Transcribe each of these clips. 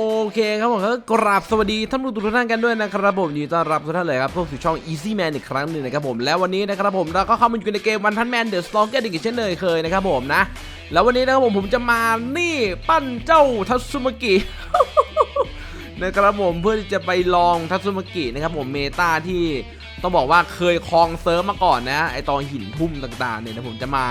โอเคครับผมก็กราบสวัสดีท่านผู้ชมทุกท่านกันด้วยนะครับผมยินดีต้อนรับทุกท่านเลยครับเข้าสู่ช่อง Easy Man อีกครั้งหนึ่งนะครับผมแล้ววันนี้นะครับผมเราก็เข้ามาอยู่ในเกมวันพันแมนเดอะสตองเกอร์อีกเช่นเคยเคยนะครับผมนะ แล้ววันนี้นะครับผมผมจะมานี่ปั้นเจ้าทัตสึมากินะครับผมเพื่อที่จะไปลองทัตสึมากินะครับผมเมตาที่ ต้องบอกว่าเคยครองเซิร์ฟมาก่อนนะไอตอนหินทุ่มต่างๆเนี่ยนะผมจะมา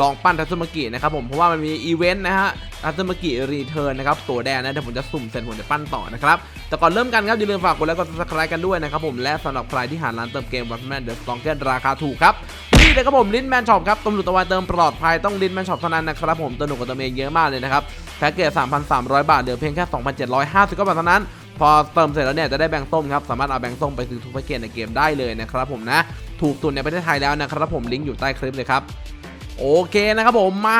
ลองปั้นทัตสึมากินะครับผมเพราะว่ามันมีอีเวนต์นะฮะทัตสึมากิรีเทิร์นนะครับตัวแดงนะเดี๋ยวผมจะสุ่มเสร็จผมจะปั้นต่อนะครับแต่ก่อนเริ่มกันครับอย่าลืมฝากกดไลค์กด subscribe กันด้วยนะครับผมและสำหรับใครที่หาร้านเติมเกมวันแมนเดอะสตองเกอร์ราคาถูกครับนี่เลยครับผมลิ้นแมนช็อปครับตำรวจตะวันเติมปลอดภัยต้องลิ้นแมนช็อปเท่านั้นนะครับผมตัวหนุกกับตัวเองเยอะมากเลยนะครับแพ็กเกจ3,300 บาทเหลือเพียงแค่ 2,750ก็บาทเท่านั้น พอเติมเสร็จแล้วเนี่ยจะได้แบงค์ส้มครับสามารถเอาแบงค์ส้มไปซื้อทุกแพ็กเกจในเกมได้เลยนะครับผมนะถูกตุนในประเทศไทยแล้วนะครับผมลิงก์อยู่ใต้คลิปเลยครับโอเคนะครับผมมา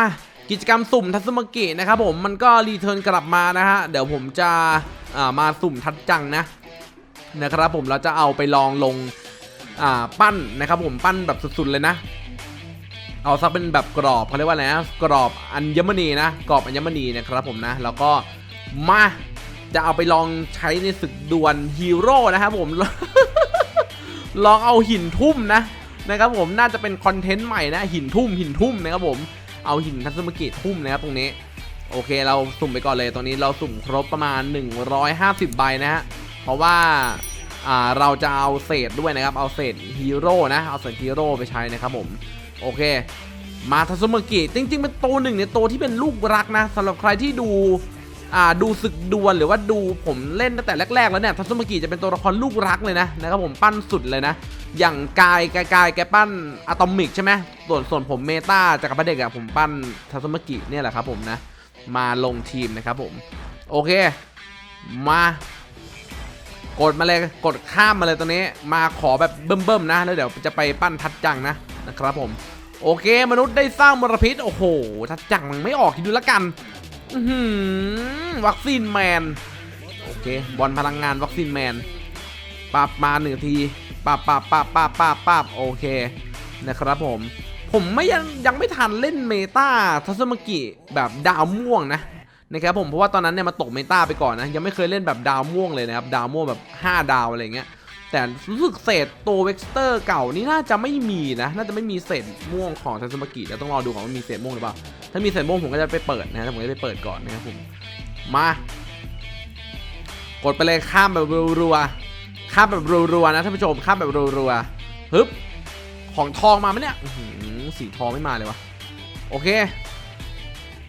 กิจกรรมสุ่มทัตสึมกินะครับผมมันก็รีเทิร์นกลับมานะฮะเดี๋ยวผมจะามาสุ่มทัดจังนะนะครับผมเราจะเอาไปลองลงปั้นนะครับผมปั้นแบบสุดๆเลยนะ เอาซักเป็นแบบกรอบเขาเรียกว่าอะไรนะกรอบอัญมณีนะกรอบอัญมณีนะครับผมนะ แล้วก็มา จะเอาไปลองใช้ในศึกดวลฮีโร่นะครับผม ลองเอาหินทุ่มนะนะครับผมน่าจะเป็นคอนเทนต์ใหม่นะหินทุ่มหินทุ่มนะครับผมเอาหินทัตสึมกิทุ่มนะครับตรงนี้ โอเคเราสุ่มไปก่อนเลยตรงนี้เราสุ่มครบประมาณ 150 ใบนะฮะเพราะว่าอ่าเราจะเอาเศษด้วยนะครับ เอาเศษฮีโร่นะ เอาเศษฮีโร่ไปใช้นะครับผม โอเค มาทัตสึมกิจริง ๆ เป็นตัวหนึ่งในตัวที่เป็นลูกรักนะสำหรับใครที่ดู ดูศึกดวลหรือว่าดูผมเล่นตั้งแต่แรกๆแล้วเนี่ยทัตสึมกิจะเป็นตัวละครลูกรักเลยนะนะครับผมปั้นสุดเลยนะ อย่างกายกายกายแกปั้นอะตอมิกใช่ไหมส่วนส่วนผมเมตาจากรพรรดิเด็กอะผมปั้นทัตสึมกิเนี่ยแหละครับผมนะ มาลงทีมนะครับผม โอเค มากดมาเลยกดข้ามมาเลยตัวนี้ มาขอแบบเบิ่มๆนะแล้วเดี๋ยวจะไปปั้นทัดจังนะนะครับผมโอเค มนุษย์ได้สร้างมลพิษโอ้โหทัดจังมันไม่ออกคิดดูแล้วกัน วัคซีนแมน โอเค บอลพลังงานวัคซีนแมนปับมาหนึ่งทีปับปับปับปับปับปับโอเค นะครับผม ผมไม่ยังยังไม่ทันเล่นเมตาทัศมากิแบบดาวม่วงนะนะครับผมเพราะว่าตอนนั้นเนี่ยมาตกเมตาไปก่อนนะ ยังไม่เคยเล่นแบบดาวม่วงเลยนะครับ ดาวม่วงแบบ 5 ดาวอะไรเงี้ยแต่รู้สึกเศษตัวเวกสเตอร์เก่านี่น่าจะไม่มีนะ น่าจะไม่มีเศษม่วงของทัศมากิเดี๋ยวต้องรอดูก่อนว่ามีเศษม่วงหรือเปล่า ถ้ามีเศษม่วงผมก็จะไปเปิดนะผมจะไปเปิดก่อนนะครับผม มา กดไปเลยข้ามแบบรัวๆข้ามแบบรัวๆนะท่านผู้ชมข้ามแบบรัวๆฮึบของทองมาไหมเนี่ยสีทองไม่มาเลยวะโอเค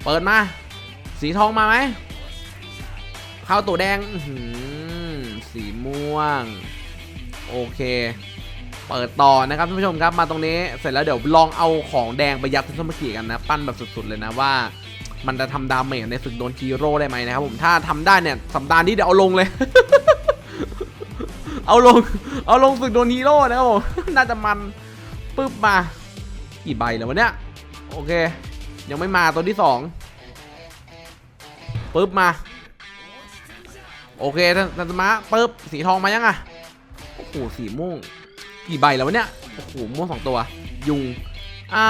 เปิดมา สีทองมาไหมเข้าตัวแดงสีม่วง โอเค เปิดต่อนะครับท่านผู้ชมครับมาตรงนี้เสร็จแล้วเดี๋ยวลองเอาของแดงไปยัดทัศมกีกันนะ ปั้นแบบสุดๆเลยนะว่า มันจะทำดาเมจในศึกโดนฮีโร่ได้ไหมนะครับผมถ้าทำได้เนี่ยสัปดาห์นี้เดี๋ยวเอาลงเลย เอาลง เอาลงศึกโดนฮีโร่นะครับผมน่าจะมันปึ๊บมากี่ใบแล้ววะเนี่ยโอเค ยังไม่มาตัวที่สองปึ๊บมา โอเคท่านท่านสมาปึ๊บสีทองมายังอะโอ้โหสีม่วง กี่ใบแล้ววะเนี่ย โอ้โหม่วงสองตัว ยุง อ่า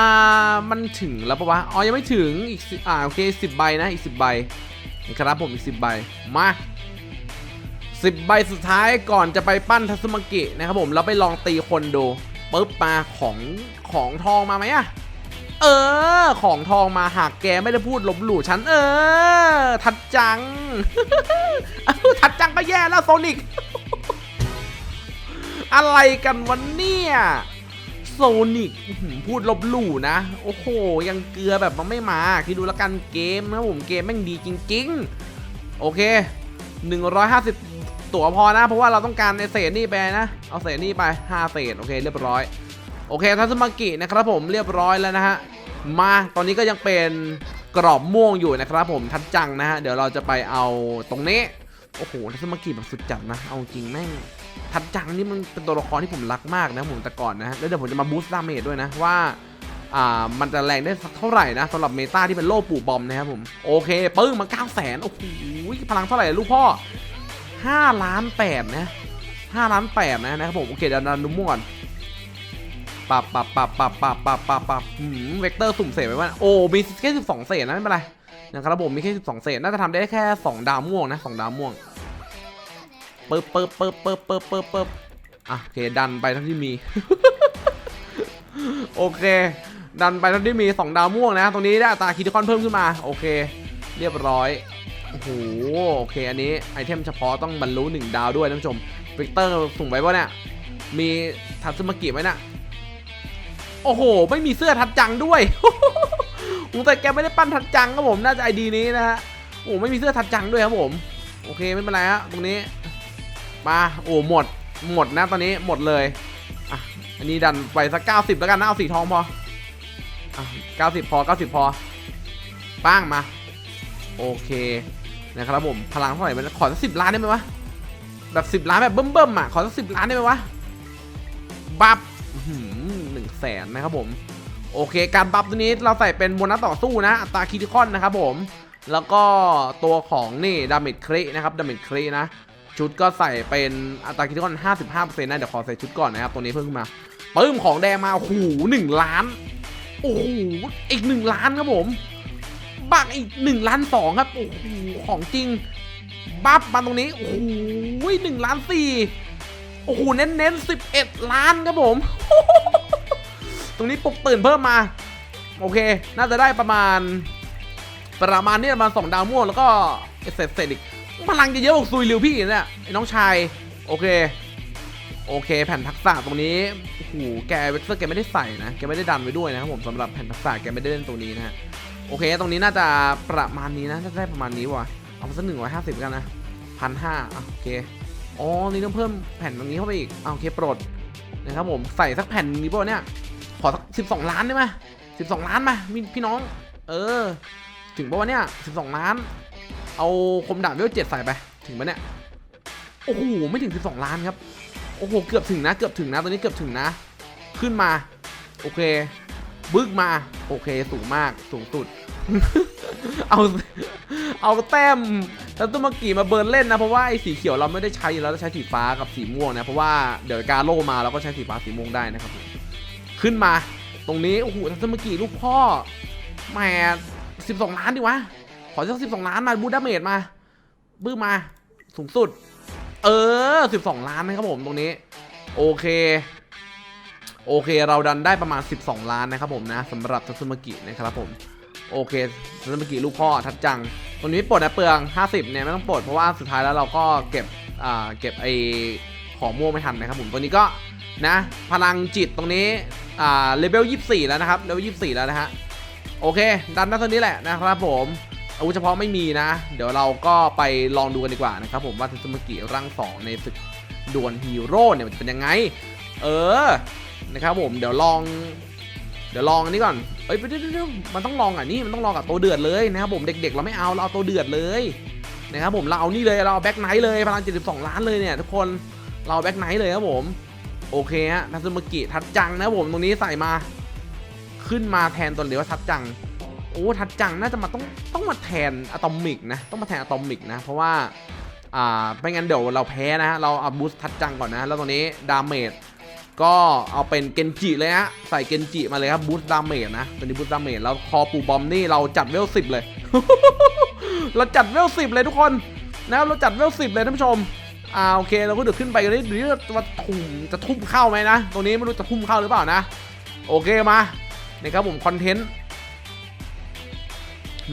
มันถึงแล้วปะวะ อ๋อ ยังไม่ถึง อีก10อ่า โอเคสิบใบนะ อีกสิบใบนะครับผมอีกสิบใบ มาสิบใบสุดท้ายก่อนจะไปปั้นทัศมกินะครับผม แล้วไปลองตีคนดูปึ๊บมาของของทองมาไหมอะเออ ของทองมาหากแกไม่ได้พูดลบหลู่ฉัน เออ ทัดจัง ทัดจังก็แย่แล้วโซนิก อะไรกันวันเนี่ยโซนิกพูดลบหลู่นะ โอ้โห ยังเกลือแบบมันไม่มาคิดดูแล้วกันเกมนะผมเกมแม่งดีจริง ๆ โอเค 150 ตั๋วพอนะ เพราะว่าเราต้องการในเศษนี่ไปนะ เอาเศษนี่ไป 5 เศษ โอเค เรียบร้อย โอเคทัศมากินะครับผมเรียบร้อยแล้วนะฮะ มาตอนนี้ก็ยังเป็นกรอบม่วงอยู่นะครับผมทัดจังนะฮะ เดี๋ยวเราจะไปเอาตรงนี้ โอ้โหทัศมากิแบบสุดจัดนะ เอาจริงแม่ง ทัดจังนี่มันเป็นตัวละครที่ผมรักมากนะผมแต่ก่อนนะแล้วเดี๋ยวผมจะมาบูสต์ดาเมจด้วยนะว่าอ่ามันจะแรงได้สักเท่าไหร่นะสำหรับเมตาที่เป็นโล่ปู่บอมนะครับผมโอเคปึ้งมา9 0 0 0 0โอ้โหพลังเท่าไหร่ลูกพ่อ5ล้าน8นะ5ล้าน8นะนะครับผมโอเคเดี๋ยวเราดูม่วนปับปับปับปับปับปับปับปับหืมเวกเตอร์สุ่มเศษไว้ว่าโอ้มีแค่12เศษนะไม่เป็นไรนะครับผมมีแค่12เศษน่าจะทำได้แค่ 2 ดาวม่วงนะ2ดาวม่วง ปึ๊บปึ๊บปึ๊บปึ๊บปึ๊บปึ๊บปึ๊บอะโอเคดันไปเท่าที่มี โอเค ดันไปเท่าที่มี 2 ดาวม่วงนะ ตรงนี้ได้ตาคิดคอนเพิ่มขึ้นมา โอเค เรียบร้อยโอ้โหโอเค อันนี้ไอเทมเฉพาะต้องบรรลุ1ดาวด้วยท่านผู้ชมวิกเตอร์ส่งไว้ปะเนี่ยมีทัตสึมากิไหมน่ะโอ้โห ไม่มีเสื้อทัดจังด้วยโอ้แต่แกไม่ได้ปั้นทัดจังครับผม น่าจะไอดีนี้นะฮะ โอ้ไม่มีเสื้อทัดจังด้วยครับผม โอเคไม่เป็นไรฮะตรงนี้ มาโอ้หมดหมดนะตอนนี้หมดเลยอะอันนี้ดันไปสักเก้าสิบแล้วกันนะเอาสีทองพออะเก้าสิบพอเก้าสิบพอป้างมา โอเคนะครับผมพลังเท่าไหร่มันขอสักสิบล้านได้ไหมวะแบบสิบล้านแบบเบิ่มๆอะขอสักสิบล้านได้ไหมวะบัฟหนึ่งแสนนะครับผมโอเค การบัฟตัวนี้เราใส่เป็นโบนัสต่อสู้นะอัตราคิดิคอนนะครับผม แล้วก็ตัวของนี่ดาเมจครินะครับดาเมจครินะ ชุดก็ใส่เป็นอัตราคิดิคอน55%นะเดี๋ยวขอใส่ชุดก่อนนะครับตัวนี้เพิ่งมาปึ้มของแดงมาโอ้โหหนึ่งล้าน โอ้โหอีกหนึ่งล้านครับผมบักอีกหนึ่งล้านสองครับโอ้โหของจริง บัฟมาตรงนี้ โอ้โหหนึ่งล้านสี่โอ้โหเน้นๆสิบเอ็ดล้านครับผม ตรงนี้ปลุกตื่นเพิ่มมา โอเค น่าจะได้ประมาณ ประมาณนี่ยประมาณสองดาวม่วงแล้วก็เสร็จเสร็จอีก พลังจะเยอะกว่าซุยริวพี่เนี่ยไอ้น้องชาย โอเค โอเค แผ่นทักษะตรงนี้โอ้โหแกเวสเซอร์แกไม่ได้ใส่นะ แกไม่ได้ดันไว้ด้วยนะครับผมสำหรับแผ่นทักษะแกไม่ได้เล่นตัวนี้นะฮะ โอเค ตรงนี้น่าจะประมาณนี้นะ น่าจะได้ประมาณนี้ว่ะ เอาสักหนึ่งร้อยห้าสิบกันนะพันห้าโอเค อ๋อ นี่ต้องเพิ่มแผ่นตรงนี้เข้าไปอีกอะโอเคโปรดนะครับผม ใส่สักแผ่นนี้ป่ะเนี่ย ขอสักสิบสองล้านได้ไหมสิบสองล้านมาพี่พี่น้อง เออ ถึงป่ะเนี่ยสิบสองล้าน เอาคมดาบเวลเจ็ดใส่ไปถึงปะเนี่ยโอ้โหไม่ถึงสิบสองล้านครับโอ้โหเกือบถึงนะเกือบถึงนะตอนนี้เกือบถึงนะ ขึ้นมา โอเค บึกมา โอเคสูงมากสูงสุด เอาเอาแต้มแล้วตัวมากี่มาเบิร์นเล่นนะเพราะว่าไอ้สีเขียวเราไม่ได้ใช้แล้วเราใช้สีฟ้ากับสีม่วงนะเพราะว่าเดี๋ยวกาโลมาเราก็ใช้สีฟ้าสีม่วงได้นะครับขึ้นมาตรงนี้โอ้โหทัศมากี่ลูกพ่อแหมสิบสองล้านดิวะ ขอสักสิบสองล้านมาบูดาเมจมาบื้อมาสูงสุด เออสิบสองล้านนะครับผมตรงนี้ โอเค โอเคเราดันได้ประมาณ 12 ล้านนะครับผมนะสำหรับทัศมากินะครับผมโอเคทัศมากิลูกพ่อทัดจังตรงนี้ปลดนะเปลือง 50เนี่ยไม่ต้องปลดเพราะว่าสุดท้ายแล้วเราก็เก็บอ่าเก็บไอของม่วงไม่ทันนะครับผมตัวนี้ก็นะพลังจิตตรงนี้อ่าเลเวล24 แล้วนะครับเลเวล24 แล้วนะฮะโอเค ดันได้เท่านี้แหละนะครับผม อาวุธเฉพาะไม่มีนะ เดี๋ยวเราก็ไปลองดูกันดีกว่านะครับผมว่าทัศมกิร่างสองในศึกดวลฮีโร่เนี่ยมันจะเป็นยังไง เออ นะครับผมเดี๋ยวลอง เดี๋ยวลองอันนี้ก่อน เอ้ยเดี๋ยวเดี๋ยวเดี๋ยวมันต้องลองอะนี่มันต้องลองกับตัวเดือดเลยนะครับผมเด็กๆ เราไม่เอาเราเอาตัวเดือดเลยนะครับผมเราเอานี่เลยเราเอาแบ็คไนท์เลยพลัง72 ล้านเลยเนี่ยทุกคนเราแบ็คไนท์เลยครับผมโอเคฮะทัตสึมกิทัดจังนะครับผมตรงนี้ใส่มา ขึ้นมาแทนตัวเดียวว่าทัดจัง โอ้ทัดจังน่าจะมาต้องต้องมาแทนอะตอมิกนะ ต้องมาแทนอะตอมิกนะ เพราะว่าอ่าไม่งั้นเดี๋ยวเราแพ้นะเราเอาบูสต์ทัดจังก่อนนะ แล้วตรงนี้ดาเมจก็เอาเป็นเกนจิเลยฮะ ใส่เกนจิมาเลยครับบูสต์ดาเมจนะตัวนี้บูสต์ดาเมจแล้วคอปูบอมนี่เราจัดเวลสิบเลย เราจัดเวลสิบเลยทุกคนนะครับเราจัดเวลสิบเลยท่านผู้ชมอ่าโอเคเราก็เดือดขึ้นไปกันนี้ดูว่าจะทุ่มจะทุ่มเข้าไหมนะ ตรงนี้ไม่รู้จะทุ่มเข้าหรือเปล่านะ โอเคมานะครับผมคอนเทนต์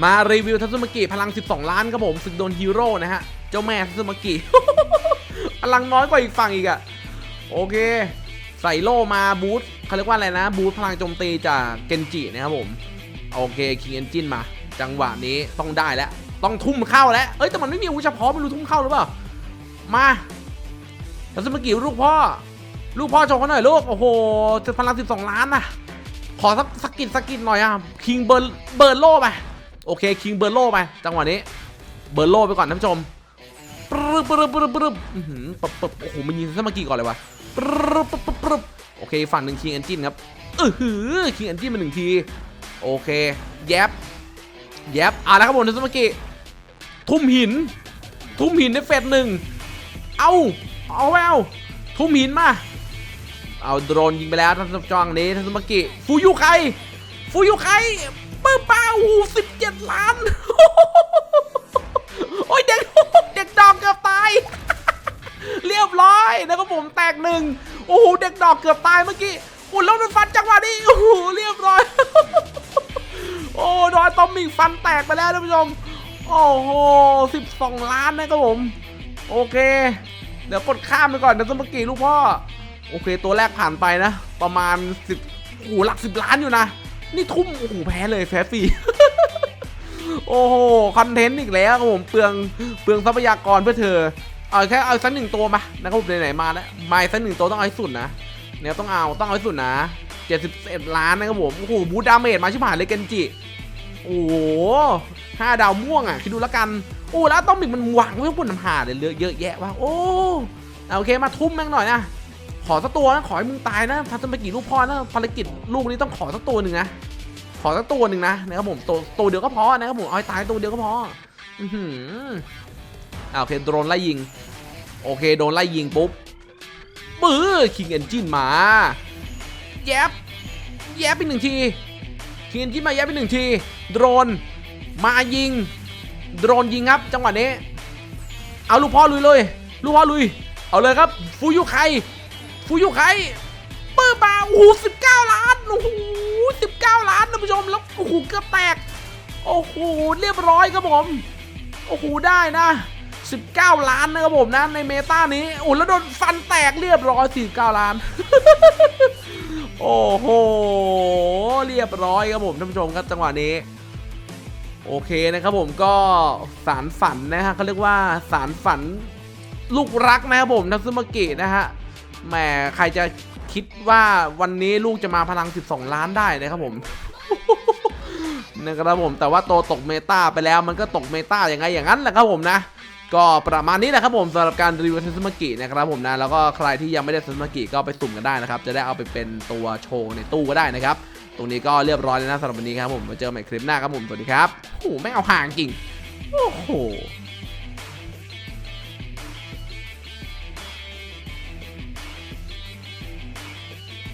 มารีวิวทัตสึมากิพลัง 12 ล้านครับผมศึกโดนฮีโร่นะฮะ เจ้าแม่ทัตสึมากิพลังน้อยกว่าอีกฝั่งอีกอะโอเค ใส่โล่มาบูทเขาเรียกว่าอะไรนะ บูทพลังโจมตีจากเกนจินะครับผม โอเคคิงเอนจินมา จังหวะนี้ต้องได้แล้ว ต้องทุ่มเข้าแล้ว เอ้ย แต่มันไม่มีอาวุธเฉพาะไม่รู้ทุ่มเข้าหรือเปล่า มาทัตสึมากิลูกพ่อ ลูกพ่อโชว์เขาหน่อยลูก โอ้โหจะพลัง 12 ล้านนะขอสักสกิดสกกิดหน่อยอะคิงเบิร์เบิร์โล่ไป โอเคคิงเบอร์โลไปจังหวะนี้เบอร์โลไปก่อนท่านผู้ชมปรึบปรึบปรึบปรึบอื้อหือปบปบโอ้โหมันยิงซะเมื่อกี้ก่อนเลยวะปรึบปรึบปรึบโอเคฝั่งหนึ่งคิงเอนจินครับเออหือคิงเอนจินมาหนึ่งทีโอเคแยบแยบอะแล้วครับผมทัศมากิทุ่มหิน ทุ่มหินในเฟสหนึ่งเอาเอาไปเอาทุ่มหินมาเอาโดรนยิงไปแล้วท่านผู้ชมจังนี้ทัศมากิฟูยุไคฟูยุไค ปื้มเป้าสิบเจ็ดล้าน โอ้ยเด็กเด็กดอกเกือบตาย เรียบร้อยนะครับผมแตกหนึ่งโอ้โหเด็กดอกเกือบตายเมื่อกี้อุ้ยแล้วมันฟันจังหวะนี้โอ้โหเรียบร้อย โอ้โดนตอมมิงฟันแตกไปแล้วท่านผู้ชม โอ้โหสิบสองล้านนะครับผม โอเค เดี๋ยวกดข้ามไปก่อนเดี๋ยวต้องเมื่อกี้ลูกพ่อ โอเค ตัวแรกผ่านไปนะ ประมาณสิบโอ้โหหลักสิบล้านอยู่นะ นี่ทุ่มโอ้โหแพ้เลยแพ้ฟรีโอ้โหคอนเทนต์อีกแล้วครับผมเปลืองเปลืองทรัพยากรเพื่อเธอเอาแค่เอาสักหนึ่งตัวมานะครับผมไหนๆมาแล้วมาสักหนึ่งตัวต้องเอาให้สุดนะเนี่ยต้องเอาต้องเอาให้สุดนะ71ล้านนะครับผมโอ้โหบูดาเมจมาชิบหายเลยเกนจิโอ้โหห้าดาวม่วงอะคิดดูแล้วกันโอ้แล้วต้องมิกมันหวังไว้บนน้ำหาเลยเลือะเยอะแยะว่ะโอ้โอเคมาทุ่มแม่งหน่อยนะ ขอสักตัวนะขอให้มึงตายนะทัศนไปกี่ลูกพ่อนะภารกิจลูกนี้ต้องขอสักตัวหนึ่งนะขอสักตัวหนึ่งนะนะครับผมตัวตัวเดียวก็พอนะครับผมเอาให้ตายตัวเดียวก็พออือหืออ่าโอเคโดนไล่ยิง โอเคโดนไล่ยิงปุ๊บปื้อคิงเอนจินมาแยบแยบไปหนึ่งทีคิงเอนจินมาแยบไปหนึ่งที โดรนมายิง โดรนยิงครับ จังหวะนี้ เอาลูกพ่อลุยเลย ลูกพ่อลุย เอาเลยครับฟูยุไค ฟูยุไคเปื้อมาโอ้โหสิบเก้าล้านโอ้โหสิบเก้าล้านท่านผู้ชมแล้วโอ้โหเกือบแตก โอ้โหเรียบร้อยครับผม โอ้โหได้นะ 19 ล้านนะครับผมนะในเมตานี้โอ้แล้วโดนฟันแตกเรียบร้อย49ล้าน โอ้โหเรียบร้อยครับผมท่านผู้ชมครับจังหวะนี้โอเคนะครับผมก็สารฝันนะฮะเขาเรียกว่าสารฝันลูกรักนะครับผมนักซึมากินะฮะ แหมใครจะคิดว่าวันนี้ลูกจะมาพลัง 12 ล้านได้นะครับผมนะครับผมแต่ว่าโตตกเมตาไปแล้วมันก็ตกเมตาอย่างไงอย่างนั้นแหละครับผมนะก็ประมาณนี้แหละครับผมสำหรับการรีวิวเซนสมากินะครับผมนะแล้วก็ใครที่ยังไม่ได้เซนสมากิก็ไปสุ่มกันได้นะครับ จะได้เอาไปเป็นตัวโชว์ในตู้ก็ได้นะครับ ตรงนี้ก็เรียบร้อยแล้วนะสำหรับวันนี้ครับผมมาเจอกันใหม่คลิปหน้าครับผมสวัสดีครับโอ้ไม่เอาห่างจริงโอ้โห